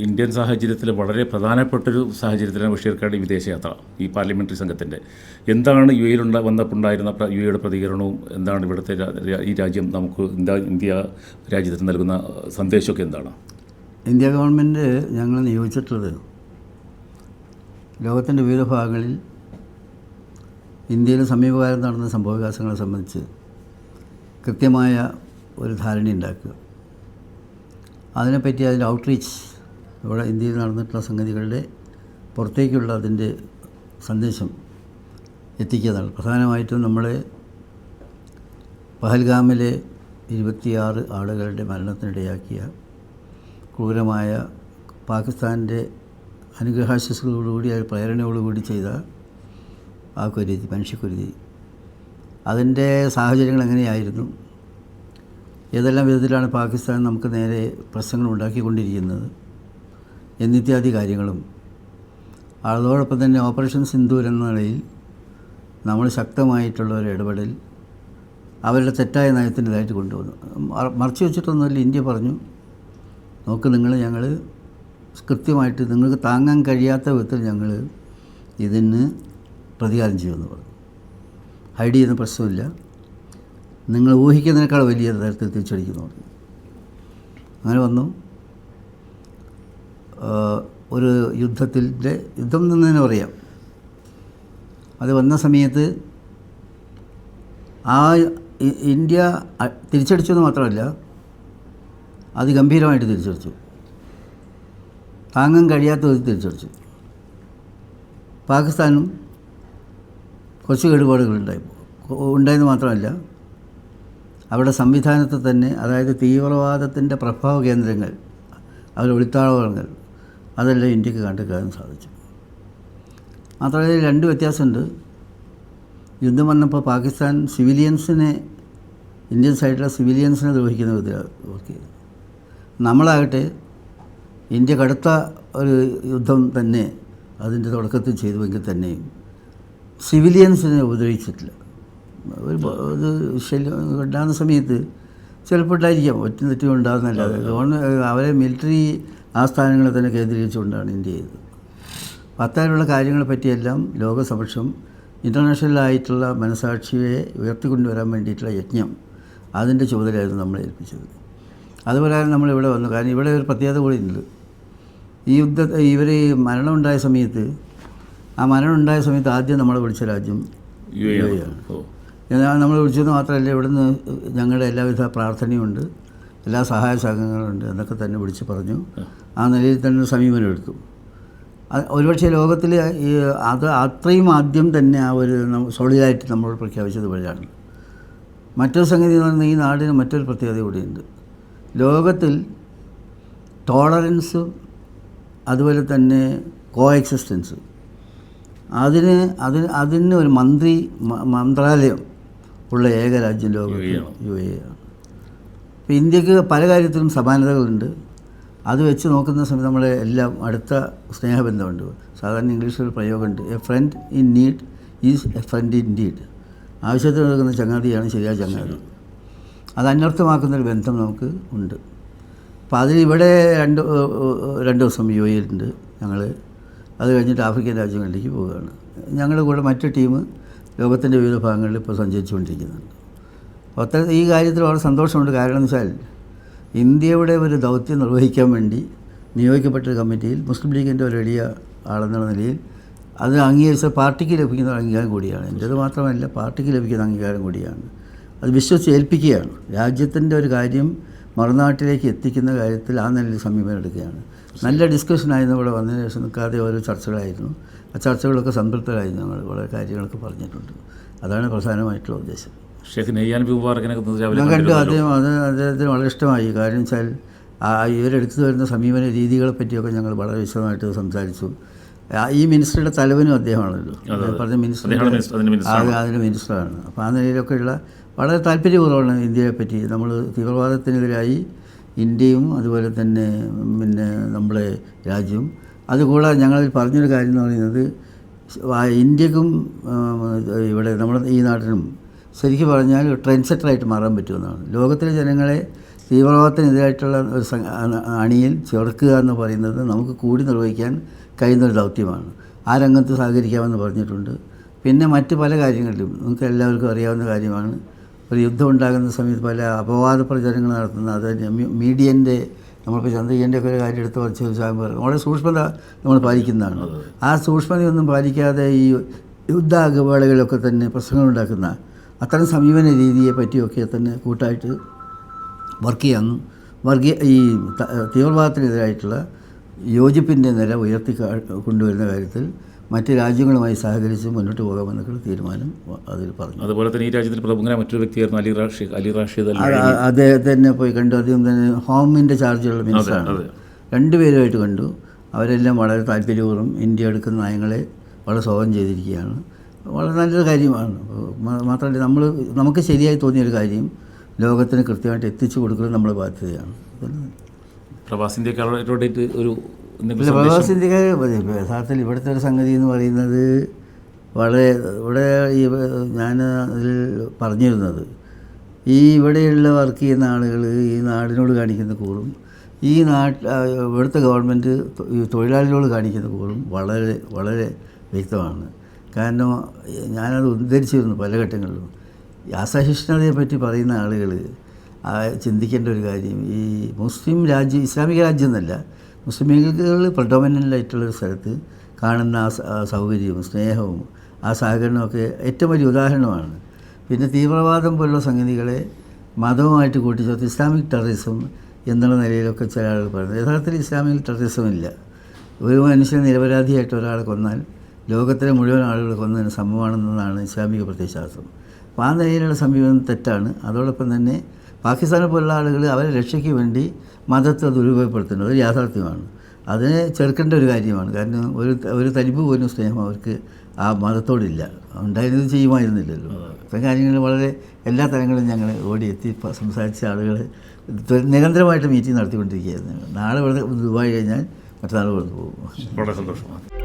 Indian സാഹചര്യത്തിൽ വളരെ പ്രധാനപ്പെട്ടൊരു സാഹചര്യത്തിലാണ് ബഷീർക്കാട് ഈ വിദേശയാത്ര ഈ പാർലമെന്ററി സംഘത്തിന്റെ എന്താണ് യു എയിലുണ്ട വന്നപ്പോണ്ടായിരുന്ന യു എയുടെ പ്രതികരണവും എന്താണ് ഇവിടുത്തെ ഈ രാജ്യം നമുക്ക് ഇന്ത്യ ഇന്ത്യ രാജ്യത്തിന് നൽകുന്ന സന്ദേശമൊക്കെ എന്താണ്? ഇന്ത്യ ഗവൺമെന്റ് ഞങ്ങൾ നിയോഗിച്ചിട്ടുള്ളത് ലോകത്തിന്റെ വിവിധ ഭാഗങ്ങളിൽ ഇന്ത്യയിൽ സമീപകാലം നടന്ന സംഭവവികാസങ്ങളെ സംബന്ധിച്ച് കൃത്യമായ ഒരു ധാരണ ഉണ്ടാക്കുക അതിനെപ്പറ്റി അതിന്റെ ഔട്ട്റീച്ച് ഇവിടെ ഇന്ത്യയിൽ നടന്നിട്ടുള്ള സംഗതികളുടെ പുറത്തേക്കുള്ള അതിന്റെ സന്ദേശം എത്തിക്കുന്നതാണ് പ്രധാനമായിട്ടും നമ്മൾ പഹൽഗാമിലെ ഇരുപത്തിയാറ് ആളുകളുടെ മരണത്തിനിടയാക്കിയ ക്രൂരമായ പാകിസ്ഥാന്റെ അനുഗ്രഹാശസ്സുകളോടുകൂടി ആ പ്രേരണയോടുകൂടി ചെയ്ത ആ കുരുതി മനുഷ്യക്കുരുതി. അതിന്റെ സാഹചര്യങ്ങൾ എങ്ങനെയായിരുന്നു? ഏതെല്ലാം വിധത്തിലാണ് പാകിസ്ഥാൻ നമുക്ക് നേരെ പ്രശ്നങ്ങൾ ഉണ്ടാക്കിക്കൊണ്ടിരിക്കുന്നത്? എന്നിത്യാദി കാര്യങ്ങളും. അതോടൊപ്പം തന്നെ ഓപ്പറേഷൻ സിന്ദൂർ എന്ന നിലയിൽ നമ്മൾ ശക്തമായിട്ടുള്ള ഒരു ഇടപെടൽ അവരുടെ തെറ്റായ നയത്തിന്റെതായിട്ട് കൊണ്ടുവന്നു. മറ- മറച്ചു വെച്ചിട്ടൊന്നുമില്ല ഇന്ത്യ പറഞ്ഞു നോക്ക് നിങ്ങൾ ഞങ്ങൾ കൃത്യമായിട്ട് നിങ്ങൾക്ക് താങ്ങാൻ കഴിയാത്ത വിധത്തിൽ ഞങ്ങൾ ഇതിന് പ്രതികാരം ചെയ്യുമെന്ന് പറഞ്ഞു. ഹൈഡ് ചെയ്യുന്ന പ്രശ്നമില്ല. നിങ്ങൾ ഊഹിക്കുന്നതിനേക്കാൾ വലിയ തരത്തിൽ തിരിച്ചടിക്കുന്നു അങ്ങനെ വന്നു. ഒരു യുദ്ധത്തിന്റെ യുദ്ധം എന്ന് തന്നെ പറയാം അത് വന്ന സമയത്ത് ആ ഇന്ത്യ തിരിച്ചടിച്ചു തിരിച്ചടിച്ചെന്ന് മാത്രമല്ല അത് ഗംഭീരമായിട്ട് തിരിച്ചടിച്ചു. താങ്ങാൻ കഴിയാത്ത വിധത്തിൽ തിരിച്ചടിച്ചു. പാകിസ്ഥാനും കുറച്ച് കേടുപാടുകളുണ്ടായി. ഉണ്ടായെന്ന് മാത്രമല്ല അവിടെ സംവിധാനത്തെ തന്നെ അതായത് തീവ്രവാദത്തിന്റെ പ്രഭാവ കേന്ദ്രങ്ങൾ അവരുടെ ഒളിത്താവളങ്ങൾ അതെല്ലാം ഇന്ത്യയ്ക്ക് കണ്ടെത്താൻ സാധിച്ചു മാത്രമല്ല രണ്ട് വ്യത്യാസമുണ്ട്. യുദ്ധം വന്നപ്പോൾ പാകിസ്ഥാൻ സിവിലിയൻസിനെ ഇന്ത്യൻ സൈഡിലെ സിവിലിയൻസിനെ ദ്രോഹിക്കുന്ന ചെയ്തത് നമ്മളാകട്ടെ ഇന്ത്യ കടുത്ത ഒരു യുദ്ധം തന്നെ അതിന്റെ തുടക്കത്തിൽ ചെയ്തുവെങ്കിൽ തന്നെയും സിവിലിയൻസിനെ ഉപദ്രവിച്ചിട്ടില്ല. ഒരു ഇത് ശല്യം ഉണ്ടാകുന്ന സമയത്ത് ചിലപ്പോൾ ഉണ്ടായിരിക്കാം ഒറ്റ തെറ്റും ഉണ്ടാകുന്നല്ലാതെ അവരെ മിലിറ്ററി ആസ്ഥാനങ്ങളെ തന്നെ കേന്ദ്രീകരിച്ചുകൊണ്ടാണ് ഇന്ത്യ ചെയ്തത്. പത്താനുള്ള അത്തരമുള്ള കാര്യങ്ങളെ പറ്റിയെല്ലാം ലോകസമക്ഷം ഇന്റർനാഷണലായിട്ടുള്ള മനസാക്ഷിയെ ഉയർത്തിക്കൊണ്ടുവരാൻ വേണ്ടിയിട്ടുള്ള യജ്ഞം അതിന്റെ ചുമതലയായിരുന്നു നമ്മളെ ഏൽപ്പിച്ചത്. അതുപോലെ നമ്മളിവിടെ വന്നു. കാരണം ഇവിടെ ഒരു പ്രത്യേകത കൂടി ഉണ്ട്. ഈ യുദ്ധ ഇവർ മരണമുണ്ടായ സമയത്ത് ആ മരണമുണ്ടായ സമയത്ത് ആദ്യം നമ്മളെ വിളിച്ച രാജ്യം യു എ ആണ്. നമ്മൾ വിളിച്ചത് മാത്രമല്ല ഇവിടുന്ന് ഞങ്ങളുടെ എല്ലാവിധ പ്രാർത്ഥനയുണ്ട് എല്ലാ സഹായ സംഘങ്ങളുണ്ട് എന്നൊക്കെ തന്നെ വിളിച്ച് പറഞ്ഞു. ആ നിലയിൽ തന്നെ സമീപനം എടുത്തു. ഒരുപക്ഷെ ലോകത്തിൽ ഈ അത് അത്രയും ആദ്യം തന്നെ ആ ഒരു സോളിഡായിട്ട് നമ്മൾ പ്രഖ്യാപിച്ചത് വഴിയാണ് മറ്റൊരു സംഗതി എന്ന് പറഞ്ഞാൽ ഈ നാടിന് മറ്റൊരു പ്രത്യേകത കൂടിയുണ്ട്. ലോകത്തിൽ ടോളറൻസ് അതുപോലെ തന്നെ കോ എക്സിസ്റ്റൻസ് അതിന് അതിന് അതിന് ഒരു മന്ത്രി മന്ത്രാലയം ഉള്ള ഏക രാജ്യം ലോകത്ത് യു എ ആണ്. ഇപ്പോൾ ഇന്ത്യയ്ക്ക് പല കാര്യത്തിലും സമാനതകളുണ്ട്. അത് വെച്ച് നോക്കുന്ന സമയത്ത് നമ്മളെ എല്ലാം അടുത്ത സ്നേഹബന്ധമുണ്ട്. സാധാരണ ഇംഗ്ലീഷിൽ പ്രയോഗമുണ്ട്. A friend in need is a friend in deed ആവശ്യത്തിന് എടുക്കുന്ന ചങ്ങാതിയാണ് ശരിയായ ചങ്ങാതി. അത് അന്വർത്ഥമാക്കുന്നൊരു ബന്ധം നമുക്ക് ഉണ്ട്. അപ്പോൾ അതിൽ ഇവിടെ രണ്ട് രണ്ട് ദിവസം യു എയിലുണ്ട് ഞങ്ങൾ അത് കഴിഞ്ഞിട്ട് ആഫ്രിക്കൻ രാജ്യങ്ങളിലേക്ക് പോവുകയാണ്. ഞങ്ങളുടെ കൂടെ മറ്റു ടീം ലോകത്തിന്റെ വിവിധ ഭാഗങ്ങളിൽ ഇപ്പോൾ സഞ്ചരിച്ചുകൊണ്ടിരിക്കുന്നുണ്ട്. അത്ര ഈ കാര്യത്തിൽ വളരെ സന്തോഷമുണ്ട്. കാരണം എന്ന് വെച്ചാൽ ഇന്ത്യയുടെ ഒരു ദൗത്യം നിർവഹിക്കാൻ വേണ്ടി നിയോഗിക്കപ്പെട്ട കമ്മിറ്റിയിൽ മുസ്ലിം ലീഗിന്റെ ഒരു വലിയ ആളെന്നുള്ള നിലയിൽ അത് അംഗീകരിച്ച പാർട്ടിക്ക് ലഭിക്കുന്ന അംഗീകാരം കൂടിയാണ്. എന്റേത് മാത്രമല്ല പാർട്ടിക്ക് ലഭിക്കുന്ന അംഗീകാരം കൂടിയാണ്. അത് വിശ്വസിച്ച് ഏൽപ്പിക്കുകയാണ്. രാജ്യത്തിന്റെ ഒരു കാര്യം മറുനാട്ടിലേക്ക് എത്തിക്കുന്ന കാര്യത്തിൽ ആ നിലയിൽ സമീപനം എടുക്കുകയാണ്. നല്ല ഡിസ്കഷനായിരുന്നു ഇവിടെ വന്നതിന് ശേഷം നിൽക്കാതെ ഓരോ ചർച്ചകളായിരുന്നു. ആ ചർച്ചകളൊക്കെ സംതൃപ്തരായിരുന്നു ഞങ്ങൾ. വളരെ കാര്യങ്ങളൊക്കെ പറഞ്ഞിട്ടുണ്ട്. അതാണ് പ്രധാനമായിട്ടുള്ള ഉദ്ദേശം. ഷെയ്ഖ് നെയ്യാൻ ബി രാവിലെ കണ്ടു. അദ്ദേഹം അത് അദ്ദേഹത്തിന് വളരെ ഇഷ്ടമായി. കാര്യം വെച്ചാൽ ആ ഇവരെടുത്തു വരുന്ന സമീപന രീതികളെ പറ്റിയൊക്കെ ഞങ്ങൾ വളരെ വിശദമായിട്ട് സംസാരിച്ചു. ഈ മിനിസ്റ്ററുടെ തലവനും അദ്ദേഹമാണല്ലോ. അദ്ദേഹം പറഞ്ഞ മിനിസ്റ്റർ അതിന്റെ മിനിസ്റ്ററാണ്. അപ്പോൾ ആ നിലയിലൊക്കെയുള്ള വളരെ താല്പര്യപൂർവമാണ് ഇന്ത്യയെ പറ്റി നമ്മൾ തീവ്രവാദത്തിനെതിരായി ഇന്ത്യയും അതുപോലെ തന്നെ പിന്നെ നമ്മുടെ രാജ്യവും. അതുകൂടാതെ ഞങ്ങൾ പറഞ്ഞൊരു കാര്യം എന്ന് പറയുന്നത് ഇന്ത്യക്കും ഇവിടെ നമ്മുടെ ഈ നാട്ടിനും ശരിക്കും പറഞ്ഞാൽ ട്രെൻഡ് സെറ്ററായിട്ട് മാറാൻ പറ്റുമെന്നാണ്. ലോകത്തിലെ ജനങ്ങളെ തീവ്രവാദത്തിനെതിരായിട്ടുള്ള ഒരു അണിയിൽ ചേർക്കുക എന്ന് പറയുന്നത് നമുക്ക് കൂടി നിർവഹിക്കാൻ കഴിയുന്നൊരു ദൗത്യമാണ്. ആ രംഗത്ത് സഹകരിക്കാമെന്ന് പറഞ്ഞിട്ടുണ്ട്. പിന്നെ മറ്റ് പല കാര്യങ്ങളിലും നമുക്ക് എല്ലാവർക്കും അറിയാവുന്ന കാര്യമാണ്. ഒരു യുദ്ധം ഉണ്ടാകുന്ന സമയത്ത് പല അപവാദ പ്രചരണങ്ങൾ നടത്തുന്ന അത് മീഡിയന്റെ നമ്മളിപ്പോൾ ചന്ദ്രികന്റെ ഒക്കെ ഒരു കാര്യം എടുത്ത് വച്ച് ചോദിച്ചാൽ വളരെ സൂക്ഷ്മത നമ്മൾ പാലിക്കുന്നതാണ്. ആ സൂക്ഷ്മതയൊന്നും പാലിക്കാതെ ഈ യുദ്ധ യുദ്ധാകപാടുകളിലൊക്കെ തന്നെ പ്രശ്നങ്ങൾ ഉണ്ടാക്കുന്ന അത്തരം സമീപന രീതിയെ പറ്റിയൊക്കെ തന്നെ കൂട്ടായിട്ട് വർക്ക് ചെയ്യാമെന്നും വർഗീയ ഈ തീവ്രവാദത്തിനെതിരായിട്ടുള്ള യോജിപ്പിന്റെ നില ഉയർത്തി കൊണ്ടുവരുന്ന കാര്യത്തിൽ മറ്റ് രാജ്യങ്ങളുമായി സഹകരിച്ച് മുന്നോട്ട് പോകാമെന്നൊക്കെയുള്ള തീരുമാനം അതിൽ പറഞ്ഞു. അതുപോലെ തന്നെ ഈ രാജ്യത്തിൽ പ്രമുഖനായ മറ്റൊരു വ്യക്തിയായിരുന്നു അലി റാഷിദ് അലി റാഷിദ് അദ്ദേഹത്തിനെ അത് അദ്ദേഹത്തെ തന്നെ പോയി കണ്ടു. അദ്ദേഹം തന്നെ ഹോമിന്റെ ചാർജുള്ള മിനിസ്റ്ററാണ്. രണ്ടുപേരുമായിട്ട് കണ്ടു. അവരെല്ലാം വളരെ താല്പര്യപൂർവം ഇന്ത്യ എടുക്കുന്ന നയങ്ങളെ വളരെ സ്വാഗതം ചെയ്തിരിക്കുകയാണ്. വളരെ നല്ലൊരു കാര്യമാണ് മാത്രമല്ല നമ്മൾ നമുക്ക് ശരിയായി തോന്നിയൊരു കാര്യം ലോകത്തിന് കൃത്യമായിട്ട് എത്തിച്ചു കൊടുക്കുന്നത് നമ്മൾ ബാധ്യതയാണ് പ്രവാസി ഇന്ത്യക്കാരോടായിട്ട് ഒരു? പ്രവാസി ഇന്ത്യക്കാർ യഥാർത്ഥത്തിൽ ഇവിടുത്തെ ഒരു സംഗതി എന്ന് പറയുന്നത് വളരെ ഇവിടെ ഈ ഞാൻ അതിൽ പറഞ്ഞിരുന്നത് ഈ ഇവിടെയുള്ള വർക്ക് ചെയ്യുന്ന ആളുകൾ ഈ നാടിനോട് കാണിക്കുന്ന കൂറും ഈ നാട്ട് ഇവിടുത്തെ ഗവൺമെന്റ് ഈ തൊഴിലാളികളോട് കാണിക്കുന്ന കൂറും വളരെ വളരെ വ്യക്തമാണ് കാരണം ഞാനത് ഉദ്ധരിച്ചിരുന്നു പല ഘട്ടങ്ങളിലും. അസഹിഷ്ണുതയെ പറ്റി പറയുന്ന ആളുകൾ ചിന്തിക്കേണ്ട ഒരു കാര്യം ഈ മുസ്ലിം രാജ്യം ഇസ്ലാമിക രാജ്യം എന്നല്ല മുസ്ലിമുകൾ പ്രഡോമിനന്റായിട്ടുള്ളൊരു സ്ഥലത്ത് കാണുന്ന ആ സൗകര്യവും സ്നേഹവും ആ സഹകരണമൊക്കെ ഏറ്റവും വലിയ ഉദാഹരണമാണ്. പിന്നെ തീവ്രവാദം പോലുള്ള സംഗതികളെ മതവുമായിട്ട് കൂട്ടിച്ചേർത്ത് ഇസ്ലാമിക് ടെററിസം എന്നുള്ള നിലയിലൊക്കെ ചില ആളുകൾ പറയുന്നത്. യഥാർത്ഥത്തിൽ ഇസ്ലാമിക് ടെററിസം ഇല്ല. ഒരു മനുഷ്യൻ നിരപരാധിയായിട്ട് ഒരാളെ കൊന്നാൽ ലോകത്തിലെ മുഴുവൻ ആളുകൾ കൊന്നതിന് സമമാണെന്നതാണ് ഇസ്ലാമിക പ്രത്യയശാസ്ത്രം. അപ്പോൾ ആ നിലയിലുള്ള സമീപനം തെറ്റാണ്. അതോടൊപ്പം തന്നെ പാകിസ്ഥാനെ പോലുള്ള ആളുകൾ അവരെ രക്ഷയ്ക്ക് വേണ്ടി മതത്തെ ദുരുപയോഗപ്പെടുത്തുന്നത് ഒരു യാഥാർത്ഥ്യമാണ്. അതിനെ ചെറുക്കേണ്ട ഒരു കാര്യമാണ്. കാരണം ഒരു ഒരു തരിപ്പ് പോലും സ്നേഹം അവർക്ക് ആ മതത്തോടില്ല. ഉണ്ടായിരുന്നത് ചെയ്യുമായിരുന്നില്ലല്ലോ. ഇത്തരം കാര്യങ്ങൾ വളരെ എല്ലാ തലങ്ങളിലും ഞങ്ങൾ ഓടിയെത്തി സംസാരിച്ച ആളുകൾ നിരന്തരമായിട്ട് മീറ്റിംഗ് നടത്തിക്കൊണ്ടിരിക്കുകയായിരുന്നു. നാളെ ഇവിടെ ദുബായ് കഴിഞ്ഞാൽ മറ്റന്നാൾ കൊണ്ട് പോകും. വളരെ സന്തോഷം.